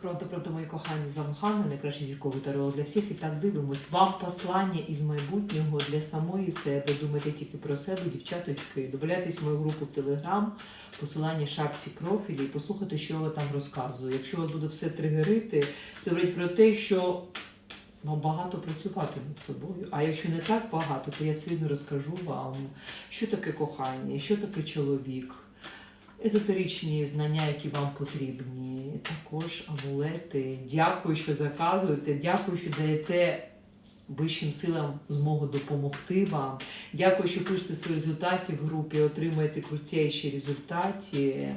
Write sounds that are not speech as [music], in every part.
Правда, правда, мої кохані, з вами Ханна, найкращий зірковий таролог для всіх. І так дивимось. Вам послання із майбутнього для самої себе. Думайте тільки про себе, дівчаточки. Добавляйтесь в мою групу в Телеграм, посилання шапці профілі і послухайте, що я там розказую. Якщо вас буде все тригерити, це говорить про те, що вам багато працювати над собою. А якщо не так багато, то я все одно розкажу вам, що таке кохання, що таке чоловік езотеричні знання, які вам потрібні, також амулети. Дякую, що заказуєте. Дякую, що даєте вищим силам змогу допомогти вам. Дякую, що пишете свої результати в групі, отримаєте крутіші результати.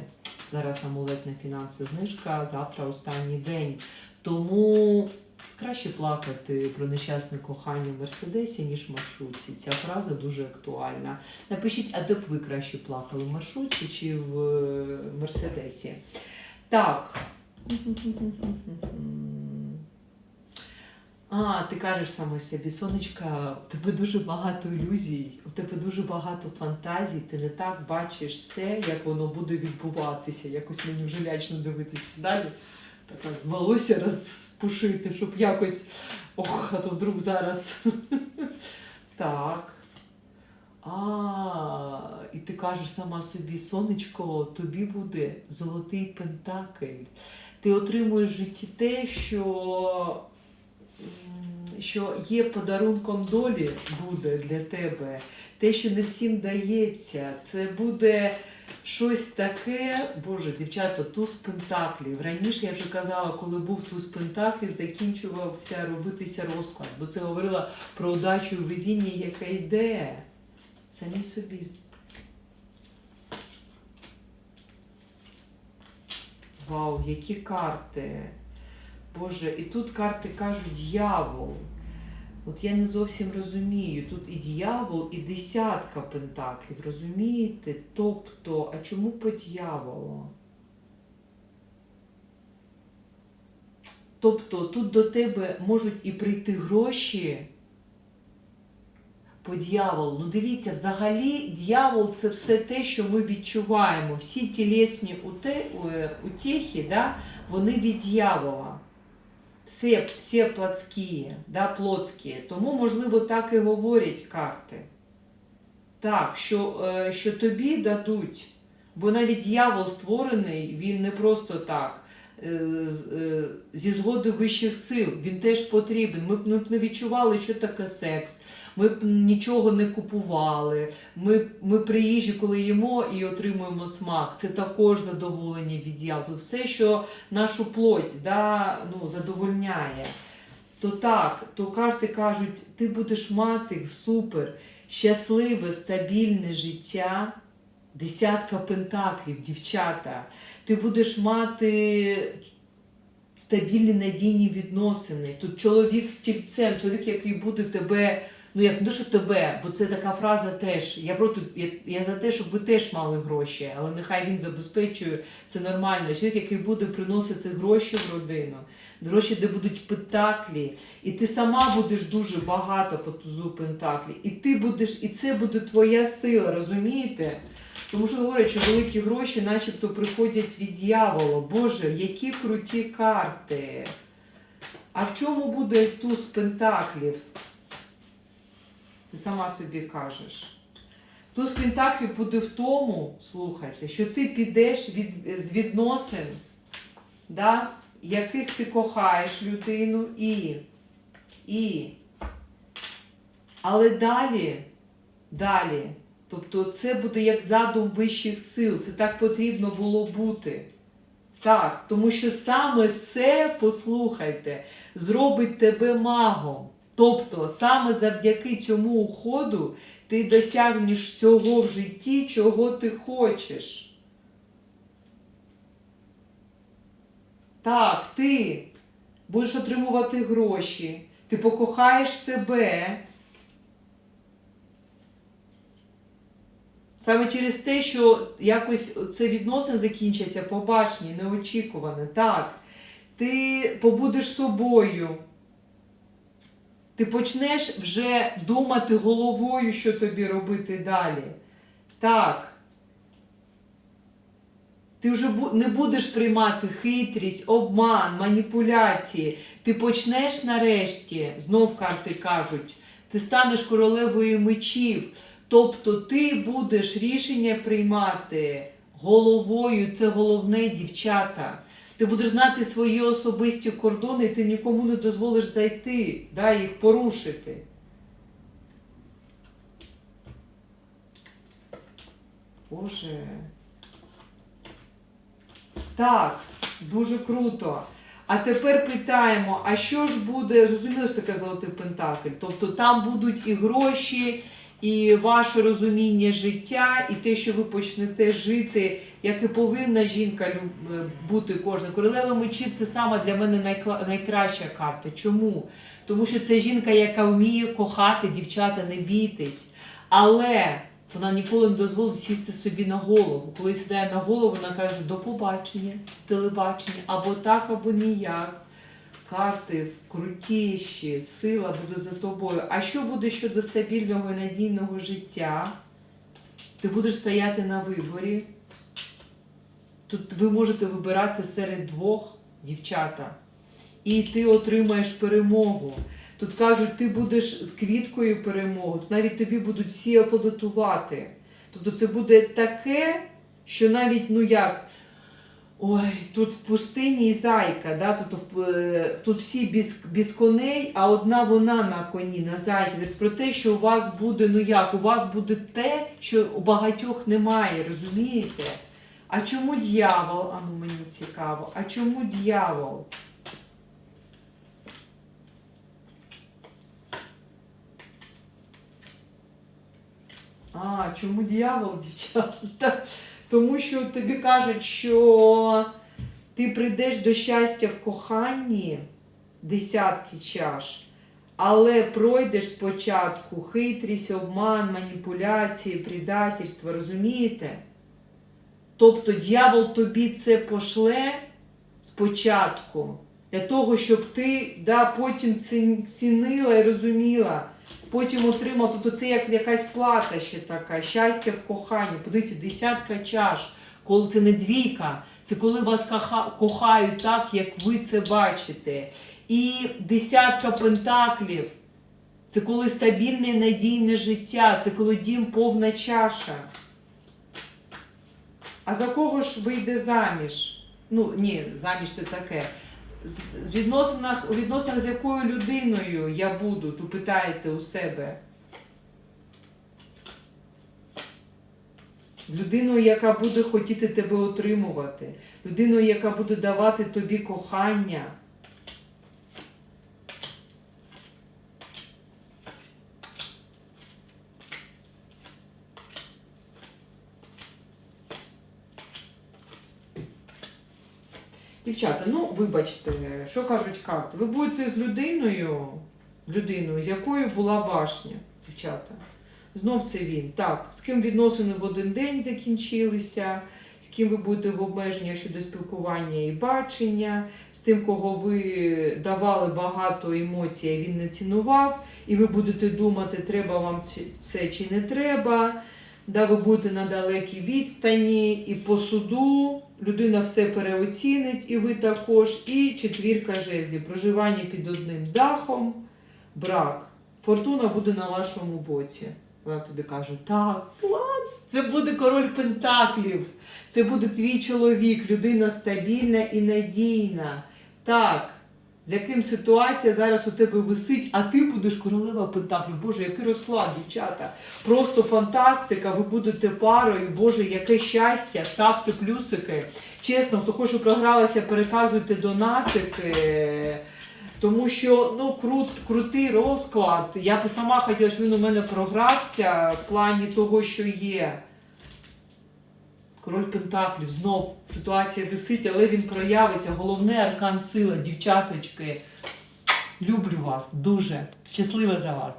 Зараз амулетна фінанси знижка, завтра останній день. Тому краще плакати про нещасне кохання в Мерседесі, ніж в маршрутці. Ця фраза дуже актуальна. Напишіть, а де б ви краще плакали в маршрутці чи в е, Мерседесі? Так. А, ти кажеш саме собі, сонечка, у тебе дуже багато ілюзій, у тебе дуже багато фантазій, ти не так бачиш все, як воно буде відбуватися. Якось мені вже лячно дивитися далі. Так волосся розпушити, щоб якось. Ох, а то вдруг зараз. [laughs] Так. А, і ти кажеш сама собі, сонечко, тобі буде золотий пентакль. Ти отримуєш в житті те, що, що є подарунком долі буде для тебе. Те, що не всім дається. Це буде щось таке. Боже, дівчата, туз пентаклів. Раніше я вже казала, коли був туз пентаклів, закінчувався робитися розклад, бо це говорила про удачу і везіння, яке йде. Самі собі. Вау, які карти. Боже, і тут карти кажуть дьявол. От я не зовсім розумію. Тут і дьявол, і десятка пентаклів, розумієте? Тобто, а чому по дьяволу? Тобто тут до тебе можуть і прийти гроші по дьяволу. Ну дивіться, взагалі дьявол це все те, що ми відчуваємо. Всі тілесні уте- е, утехи, да, вони від дьявола. Всі, все плотські, да, плотські. Тому, можливо, так і говорять карти. Так, що, е, що тобі дадуть, бо навіть дьявол створений, він не просто так. е, е, Зі згоди вищих сил він теж потрібен. Ми б не відчували, що таке секс. Ми б нічого не купували. Ми, ми при коли їмо і отримуємо смак, це також задоволення від дьявола. Все, що нашу плоть да, ну, задовольняє. То так, то карти кажуть, ти будеш мати супер, щасливе, стабільне життя, десятка пентаклів, дівчата. Ти будеш мати стабільні надійні відносини. Тут чоловік з тільцем, чоловік, який буде тебе, ну як то, що тебе, бо це така фраза теж. Я проти, я, я за те, щоб ви теж мали гроші, але нехай він забезпечує це нормально. Чоловік, який буде приносити гроші в родину, гроші, де будуть пентаклі, і ти сама будеш дуже багато по тузу пентаклі, і ти будеш, і це буде твоя сила, розумієте? Тому що говорять, що великі гроші начебто приходять від дьявола. Боже, які круті карти. А в чому буде туз пентаклів? Ти сама собі кажеш. Туз пентаклів буде в тому, слухайте, що ти підеш від, з відносин, да, яких ти кохаєш людину і. і. Але далі, далі. Тобто це буде як задум вищих сил. Це так потрібно було бути. Так, тому що саме це, послухайте, зробить тебе магом. Тобто, саме завдяки цьому уходу ти досягнеш всього в житті, чого ти хочеш. Так, ти будеш отримувати гроші, ти покохаєш себе. Саме через те, що якось це відносин закінчаться побачні, неочікуване. Так, ти побудеш собою. Ти почнеш вже думати головою, що тобі робити далі. Так. Ти вже не будеш приймати хитрість, обман, маніпуляції. Ти почнеш нарешті, знов карти кажуть, ти станеш королевою мечів. Тобто ти будеш рішення приймати головою, це головне дівчата. Ти будеш знати свої особисті кордони, і ти нікому не дозволиш зайти, да, їх порушити. Боже. Так, дуже круто. А тепер питаємо, а що ж буде, зрозуміло, що таке золотий пентакль? Тобто там будуть і гроші, і ваше розуміння життя, і те, що ви почнете жити, як і повинна жінка е, бути кожна. Королева мечів це саме для мене найкла- найкраща карта. Чому? Тому що це жінка, яка вміє кохати, дівчата, не бійтесь. Але вона ніколи не дозволить сісти собі на голову. Коли сідає на голову, вона каже до побачення, телебачення, або так, або ніяк. Карти крутіші, сила буде за тобою. А що буде щодо стабільного і надійного життя? Ти будеш стояти на виборі. Тут ви можете вибирати серед двох дівчата. І ти отримаєш перемогу. Тут кажуть, ти будеш з квіткою перемоги, тут навіть тобі будуть всі аплодувати. Тобто це буде таке, що навіть, ну як, ой, тут в пустині зайка, да? тут, е, тут всі без, без коней, а одна вона на коні, на зайці. Про те, що у вас буде, ну як, у вас буде те, що у багатьох немає, розумієте? А чому дьявол? А ну мені цікаво. А чому дьявол? А, чому дьявол, дівчата? Тому що тобі кажуть, що ти прийдеш до щастя в коханні десятки чаш, але пройдеш спочатку хитрість, обман, маніпуляції, предательство, розумієте? Тобто дьявол тобі це пошле спочатку, для того, щоб ти да, потім цінила і розуміла, потім отримав, тобто це як якась плата ще така, щастя в коханні. Подивіться, десятка чаш, коли це не двійка, це коли вас кохають так, як ви це бачите. І десятка пентаклів. Це коли стабільне і надійне життя, це коли дім повна чаша. А за кого ж вийде заміж? Ну, ні, заміж це таке. З, відносинах, у відносинах з якою людиною я буду, то питаєте у себе. Людиною, яка буде хотіти тебе отримувати, людиною, яка буде давати тобі кохання. Дівчата, ну вибачте, що кажуть карти? Ви будете з людиною, людиною, з якою була башня, дівчата. Знов це він. Так, з ким відносини в один день закінчилися, з ким ви будете в обмеженнях щодо спілкування і бачення, з тим, кого ви давали багато емоцій, він не цінував, і ви будете думати, треба вам це чи не треба. Да, ви будете на далекій відстані, і по суду людина все переоцінить, і ви також. І четвірка жезлів. Проживання під одним дахом, брак. Фортуна буде на вашому боці. Вона тобі каже: так, клас! Це буде король Пентаклів. Це буде твій чоловік, людина стабільна і надійна. Так, з яким ситуація зараз у тебе висить, а ти будеш королева Пентаклів. Боже, який розклад, дівчата. Просто фантастика, ви будете парою, Боже, яке щастя, ставте плюсики. Чесно, хто хоче програлася, переказуйте донатики. Тому що ну крут, крутий розклад. Я б сама хотіла, щоб він у мене програвся в плані того, що є. Король Пентаклів, знов ситуація висить, але він проявиться. Головне аркан сила, дівчаточки. Люблю вас дуже. Щаслива за вас.